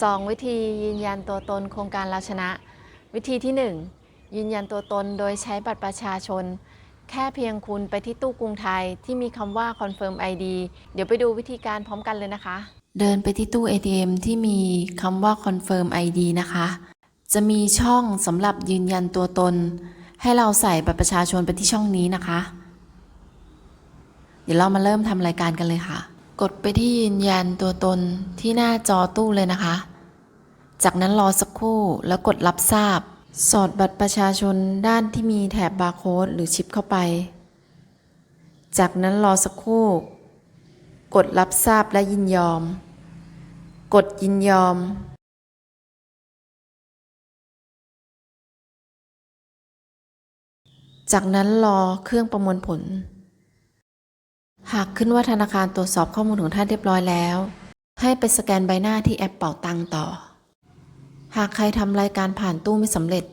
2 วิธียืนยันตัวตนโครงการเราชนะ วิธีที่ 1 ยืนยันตัวตนโดยใช้บัตรประชาชน แค่เพียงคุณไปที่ตู้กรุงไทยที่มีคำว่า confirm ID เดี๋ยวไปดูวิธีการพร้อมกันเลยนะคะ เดินไปที่ตู้ ATM ที่มีคำว่า confirm ID นะคะ จะมีช่องสำหรับยืนยันตัวตน ให้เราใส่บัตรประชาชนไปที่ช่องนี้นะคะ เดี๋ยวเรามาเริ่มทำรายการกันเลยค่ะ กดไปที่ยืนยันตัวตนที่หน้าจอตู้เลยนะคะ จากนั้นรอสักครู่แล้วกดรับทราบ สอดบัตรประชาชนด้านที่มีแถบบาร์โค้ดหรือชิปเข้าไป จากนั้นรอสักครู่ กดรับทราบและยินยอม กดยินยอม จากนั้นรอเครื่องประมวลผล หากขึ้นว่าธนาคารตรวจสอบข้อมูลของท่านเรียบร้อยแล้ว ให้ไปสแกนใบหน้าที่แอปเป่าตังต่อ หากใครทำรายการผ่านตู้ไม่สำเร็จ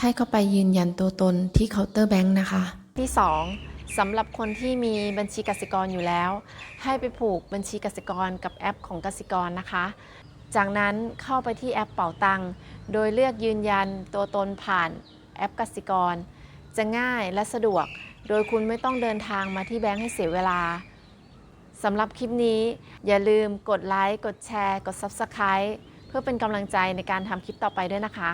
ให้เข้าไปยืนยันตัวตนที่เคาน์เตอร์แบงค์นะคะ ที่ 2สำหรับคนที่มีบัญชีกสิกรอยู่แล้ว ให้ไปผูกบัญชีกสิกรกับแอปของกสิกรนะคะ จากนั้นเข้าไปที่แอปเป่าตังโดยเลือกยืนยันตัวตนผ่านแอปกสิกร จะง่ายและสะดวก โดยคุณไม่ต้องเดินทางมาที่แบงค์ให้เสียเวลาสำหรับคลิปนี้อย่าลืมกดไลค์ กดแชร์ กด Subscribe เพื่อเป็นกำลังใจในการทำคลิปต่อไปด้วยนะคะ